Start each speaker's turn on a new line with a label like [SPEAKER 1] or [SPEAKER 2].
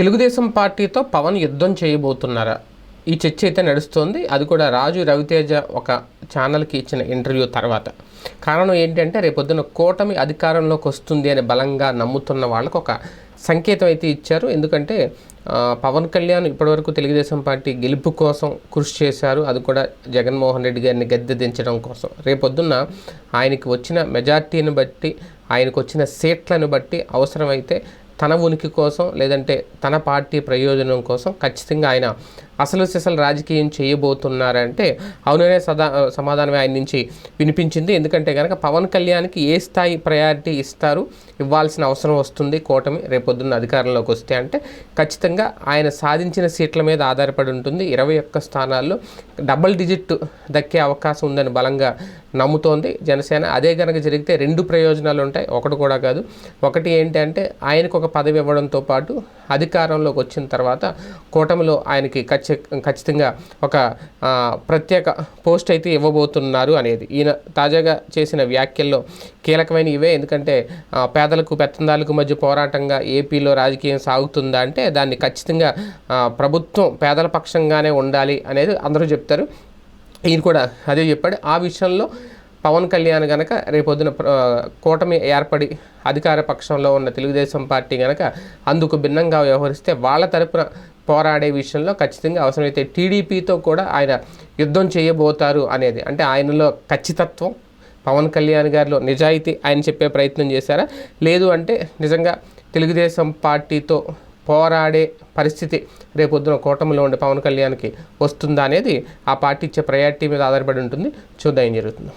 [SPEAKER 1] తెలుగుదేశం పార్టీతో పవన్ యుద్ధం చేయబోతున్నారా? ఈ చర్చ అయితే నడుస్తోంది. అది కూడా రాజు రవితేజ ఒక ఛానల్కి ఇచ్చిన ఇంటర్వ్యూ తర్వాత. కారణం ఏంటంటే రేపొద్దున కూటమి అధికారంలోకి వస్తుంది అని బలంగా నమ్ముతున్న వాళ్ళకు ఒక సంకేతం అయితే ఇచ్చారు. ఎందుకంటే పవన్ కళ్యాణ్ ఇప్పటివరకు తెలుగుదేశం పార్టీ గెలుపు కోసం కృషి చేశారు. అది కూడా జగన్మోహన్ రెడ్డి గారిని గద్దె దించడం కోసం. రేపొద్దున్న ఆయనకి వచ్చిన మెజార్టీని బట్టి ఆయనకు వచ్చిన సీట్లను బట్టి అవసరమైతే తన ఉనికి కోసం లేదంటే తన పార్టీ ప్రయోజనం కోసం ఖచ్చితంగా ఆయన అసలు సిసలు రాజకీయం చేయబోతున్నారంటే అవుననే సదా సమాధానమే ఆయన నుంచి వినిపించింది. ఎందుకంటే కనుక పవన్ కళ్యాణ్కి ఏ స్థాయి ప్రయారిటీ ఇస్తారు ఇవ్వాల్సిన అవసరం వస్తుంది కూటమి రేపొద్దున్న అధికారంలోకి వస్తే అంటే ఖచ్చితంగా ఆయన సాధించిన సీట్ల మీద ఆధారపడి ఉంటుంది. ఇరవై ఒక్క స్థానాల్లో డబల్ డిజిట్ దక్కే అవకాశం ఉందని బలంగా నమ్ముతోంది జనసేన. అదే కనుక జరిగితే రెండు ప్రయోజనాలు ఉంటాయి. ఒకటి కూడా కాదు. ఒకటి ఏంటంటే ఆయనకు ఒక పదవి ఇవ్వడంతో పాటు అధికారంలోకి వచ్చిన తర్వాత కూటమిలో ఆయనకి ఖచ్చితంగా ఖచ్చితంగా ఒక ప్రత్యేక పోస్ట్ అయితే ఇవ్వబోతున్నారు అనేది. ఈయన తాజాగా చేసిన వ్యాఖ్యల్లో కీలకమైన ఇవే. ఎందుకంటే పేదలకు పెత్తందాలకు మధ్య పోరాటంగా ఏపీలో రాజకీయం సాగుతుందా అంటే దాన్ని ఖచ్చితంగా ప్రభుత్వం పేదల పక్షంగానే ఉండాలి అనేది అందరూ చెప్తారు. ఈయన కూడా అదే చెప్పాడు. ఆ విషయంలో పవన్ కళ్యాణ్ గనక రేపొద్దున కూటమి ఏర్పడి అధికార పక్షంలో ఉన్న తెలుగుదేశం పార్టీ గనక అందుకు భిన్నంగా వ్యవహరిస్తే వాళ్ళ తరపున పోరాడే విషయంలో ఖచ్చితంగా అవసరమైతే టీడీపీతో కూడా ఆయన యుద్ధం చేయబోతారు అనేది. అంటే ఆయనలో ఖచ్చితత్వం పవన్ కళ్యాణ్ గారిలో నిజాయితీ ఆయన చెప్పే ప్రయత్నం చేశారా? లేదు అంటే నిజంగా తెలుగుదేశం పార్టీతో పోరాడే పరిస్థితి రేపొద్దున కూటమిలో ఉండే పవన్ కళ్యాణ్కి వస్తుందా అనేది ఆ పార్టీ ఇచ్చే ప్రయారిటీ మీద ఆధారపడి ఉంటుంది. చూద్దాం ఏం జరుగుతుందో.